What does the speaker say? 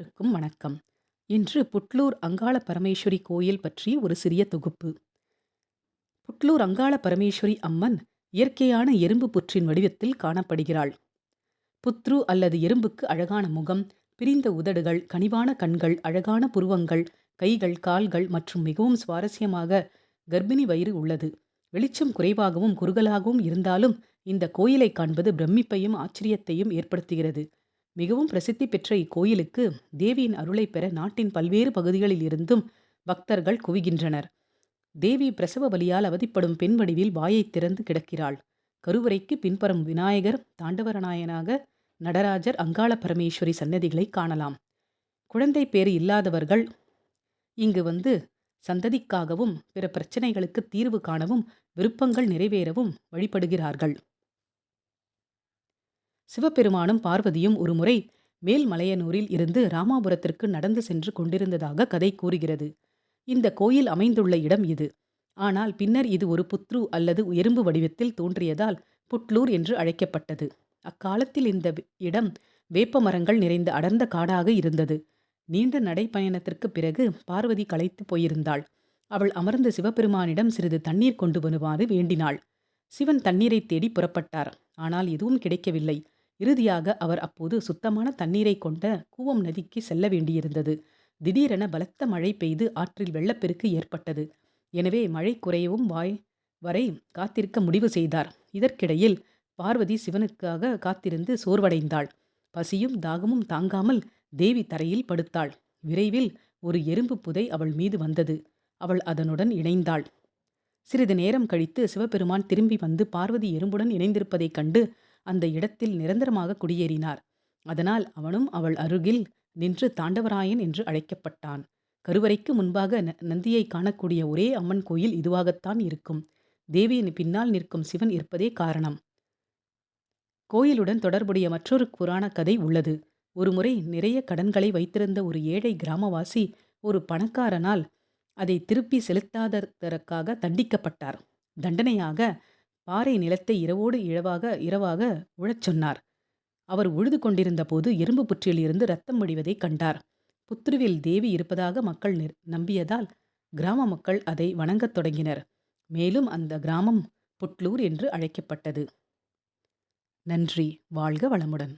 அனைவருக்கும் வணக்கம். இன்று புட்லூர் அங்காள பரமேஸ்வரி கோயில் பற்றி ஒரு சிறிய தொகுப்பு. புட்லூர் அங்காள பரமேஸ்வரி அம்மன் இயற்கையான எறும்பு புற்றின் வடிவத்தில் காணப்படுகிறாள். புத்ரு அல்லது எறும்புக்கு அழகான முகம் பிரிந்த உதடுகள் கனிவான கண்கள் அழகான புருவங்கள் கைகள் கால்கள் மற்றும் மிகவும் சுவாரஸ்யமாக கர்ப்பிணி வயிறு உள்ளது. வெளிச்சம் குறைவாகவும் குறுகலாகவும் இருந்தாலும் இந்த கோயிலை காண்பது பிரமிப்பையும் ஆச்சரியத்தையும் ஏற்படுத்துகிறது. மிகவும் பிரசித்தி பெற்ற இக்கோயிலுக்கு தேவியின் அருளை பெற நாட்டின் பல்வேறு பகுதிகளில் இருந்தும் பக்தர்கள் குவிகின்றனர். தேவி பிரசவ வலியால் அவதிப்படும் பெண் வடிவில் வாயை திறந்து கிடக்கிறாள். கருவறைக்கு பின்புறம் விநாயகர் தாண்டவரநாயனாக நடராஜர் அங்காள பரமேஸ்வரி சன்னதிகளை காணலாம். குழந்தை பேறு இல்லாதவர்கள் இங்கு வந்து சந்ததிக்காகவும் பிற பிரச்சனைகளுக்கு தீர்வு காணவும் விருப்பங்கள் நிறைவேறவும் வழிபடுகிறார்கள். சிவபெருமானும் பார்வதியும் ஒருமுறை மேல்மலையனூரில் இருந்து ராமாபுரத்திற்கு நடந்து சென்று கொண்டிருந்ததாக கதை கூறுகிறது. இந்த கோயில் அமைந்துள்ள இடம் இது. ஆனால் பின்னர் இது ஒரு புத்ரு அல்லது எறும்பு வடிவத்தில் தோன்றியதால் புட்லூர் என்று அழைக்கப்பட்டது. அக்காலத்தில் இந்த இடம் வேப்ப மரங்கள் நிறைந்த அடர்ந்த காடாக இருந்தது. நீண்ட நடைப்பயணத்திற்கு பிறகு பார்வதி களைத்து போயிருந்தாள். அவள் அமர்ந்த சிவபெருமானிடம் சிறிது தண்ணீர் கொண்டு வருமாறு வேண்டினாள். சிவன் தண்ணீரை தேடி புறப்பட்டார். ஆனால் எதுவும் கிடைக்கவில்லை. இறுதியாக அவர் அப்போது சுத்தமான தண்ணீரை கொண்ட கூவம் நதிக்கு செல்ல வேண்டியிருந்தது. திடீரென பலத்த மழை பெய்து ஆற்றில் வெள்ளப்பெருக்கு ஏற்பட்டது. எனவே மழை குறையவும் வாய் வரை காத்திருக்க முடிவு செய்தார். இதற்கிடையில் பார்வதி சிவனுக்காக காத்திருந்து சோர்வடைந்தாள். பசியும் தாகமும் தாங்காமல் தேவி தரையில் படுத்தாள். விரைவில் ஒரு எறும்பு புதை அவள் மீது வந்தது. அவள் அதனுடன் இணைந்தாள். சிறிது நேரம் கழித்து சிவபெருமான் திரும்பி வந்து பார்வதி எறும்புடன் இணைந்திருப்பதைக் கண்டு அந்த இடத்தில் நிரந்தரமாக குடியேறினார். அதனால் அவனும் அவள் அருகில் நின்று தாண்டவராயன் என்று அழைக்கப்பட்டான். கருவறைக்கு முன்பாக நந்தியை காணக்கூடிய ஒரே அம்மன் கோயில் இதுவாகத்தான் இருக்கும். தேவியின் பின்னால் நிற்கும் சிவன் இருப்பதே காரணம். கோயிலுடன் தொடர்புடைய மற்றொரு புராண கதை உள்ளது. ஒருமுறை நிறைய கடன்களை வைத்திருந்த ஒரு ஏழை கிராமவாசி ஒரு பணக்காரனால் அதை திருப்பி செலுத்தாததற்காக தண்டிக்கப்பட்டார். தண்டனையாக பாறை நிலத்தை இரவோடு இரவாக இரவாக உழச் சொன்னார். அவர் உழுது கொண்டிருந்த போது எறும்பு புற்றில் இருந்து ரத்தம் வடிவதை கண்டார். புத்திருவில் தேவி இருப்பதாக மக்கள் நம்பியதால் கிராம மக்கள் அதை வணங்கத் தொடங்கினர். மேலும் அந்த கிராமம் புட்லூர் என்று அழைக்கப்பட்டது. நன்றி. வாழ்க வளமுடன்.